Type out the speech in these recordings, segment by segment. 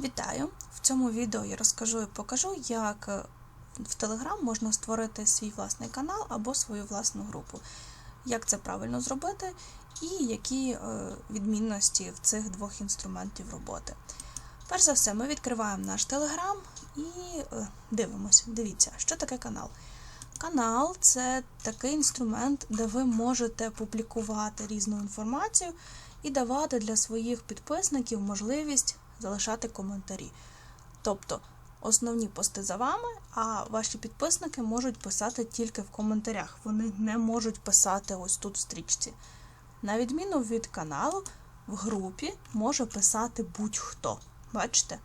Вітаю! В цьому відео я розкажу і покажу, як е, в Telegram можна створити свій власний канал або свою власну групу. Як це правильно зробити, і які е, відмінності в цих двох інструментів роботи. Перш за все, ми відкриваємо наш Telegram і е, дивимося. Дивіться, що таке канал. Канал це такий інструмент, де ви можете публікувати різну інформацію і давати для своїх підписників можливість залишати коментарі. Тобто основні пости за вами, а ваші підписники можуть писати тільки в коментарях. Вони не можуть писати ось тут в стрічці. На відміну від каналу, в групі може писати будь-хто. Бачите?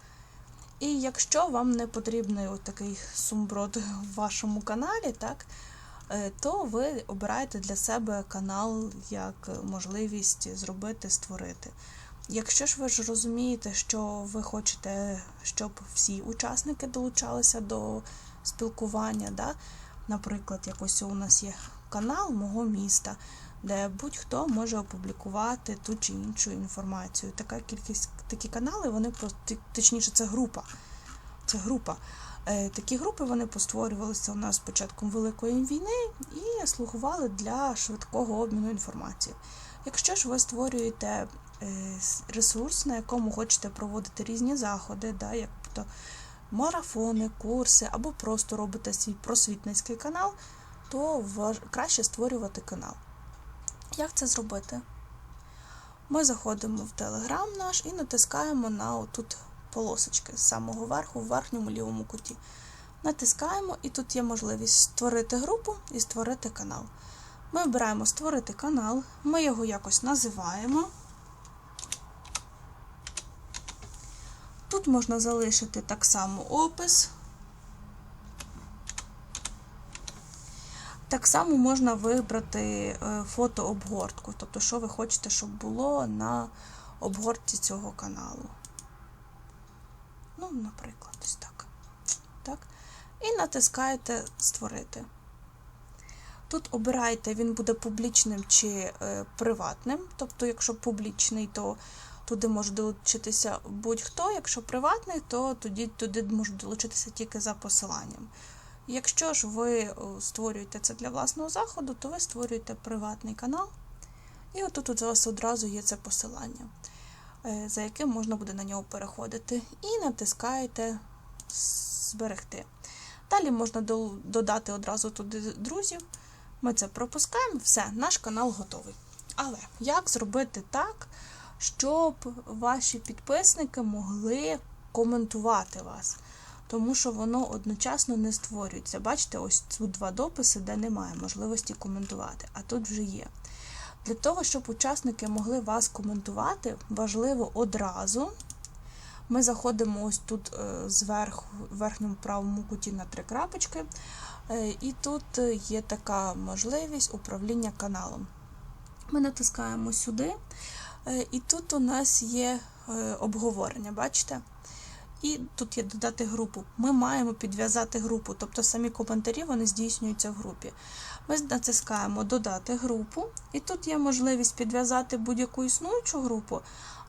І якщо вам не потрібний от такий сумброд в вашому каналі, так, е, то ви обираєте для себе канал як можливість зробити, створити. Якщо ж ви ж розумієте, що ви хочете, щоб всі учасники долучалися до спілкування, да? наприклад, якось у нас є канал мого міста, де будь-хто може опублікувати ту чи іншу інформацію. Така кількість такі канали, вони просто точніше, це група. Це група. Е, Такі групи вони постворювалися у нас з початком Великої війни і слугували для швидкого обміну інформацією. Якщо ж ви створюєте ресурс, на якому хочете проводити різні заходи, да, як то марафони, курси, або просто робите свій просвітницький канал, то краще створювати канал. Як це зробити? Ми заходимо в Телеграм наш і натискаємо на отут полосочки з самого верху в верхньому лівому куті. Натискаємо, і тут є можливість створити групу і створити канал. Ми обираємо створити канал, ми його якось називаємо. Тут можна залишити так само опис. Так само можна вибрати фотообгортку, тобто, що ви хочете, щоб було на обгортці цього каналу. Ну, наприклад, ось так. так. І натискаєте Створити. Тут обирайте, він буде публічним чи е, приватним. Тобто, якщо публічний, то туди може долучитися будь-хто. Якщо приватний, то тоді туди можуть долучитися тільки за посиланням. Якщо ж ви створюєте це для власного заходу, то ви створюєте приватний канал. І отут у вас одразу є це посилання, е, за яким можна буде на нього переходити. І натискаєте Зберегти. Далі можна додати одразу туди друзів. Ми це пропускаємо, все, наш канал готовий. Але як зробити так, щоб ваші підписники могли коментувати вас? Тому що воно одночасно не створюється. Бачите, ось тут два дописи, де немає можливості коментувати, а тут вже є. Для того, щоб учасники могли вас коментувати, важливо одразу. Ми заходимо ось тут зверху, в верхньому правому куті на три крапочки. І тут є така можливість управління каналом. Ми натискаємо сюди, і тут у нас є обговорення, бачите? І тут є додати групу. Ми маємо підв'язати групу, тобто самі коментарі вони здійснюються в групі. Ми натискаємо Додати групу, і тут є можливість підв'язати будь-яку існуючу групу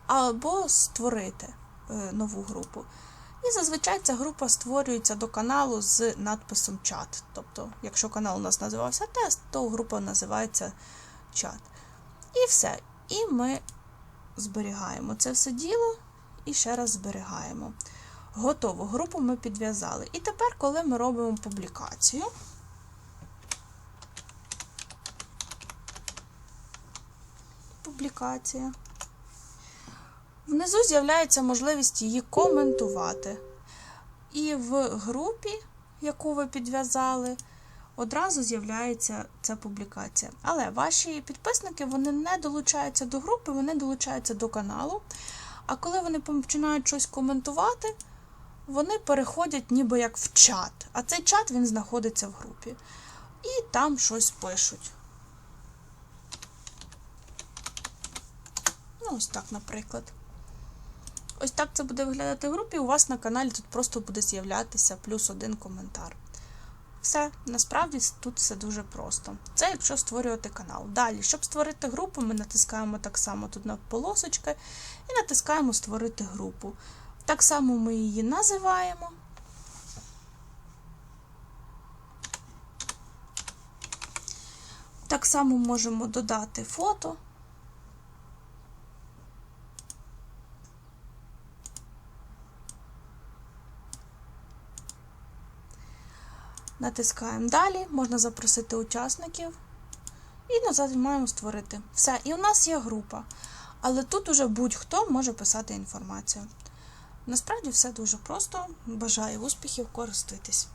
або створити нову групу. І зазвичай ця група створюється до каналу з надписом чат. Тобто, якщо канал у нас називався тест, то група називається чат. І все. І ми зберігаємо це все діло і ще раз зберігаємо. Готово, групу ми підв'язали. І тепер, коли ми робимо публікацію, публікація. Внизу з'являється можливість її коментувати. І в групі, яку ви підв'язали, одразу з'являється ця публікація. Але ваші підписники вони не долучаються до групи, вони долучаються до каналу. А коли вони починають щось коментувати, вони переходять ніби як в чат. А цей чат він знаходиться в групі. І там щось пишуть. Ну, ось так, наприклад. Ось так це буде виглядати в групі. У вас на каналі тут просто буде з'являтися плюс один коментар. Все, насправді тут все дуже просто. Це якщо створювати канал. Далі, щоб створити групу, ми натискаємо так само тут на полосочки і натискаємо Створити групу. Так само ми її називаємо. Так само можемо додати фото. Натискаємо далі, можна запросити учасників. І назад маємо створити. Все, і у нас є група. Але тут уже будь-хто може писати інформацію. Насправді все дуже просто. Бажаю успіхів, користуйтесь.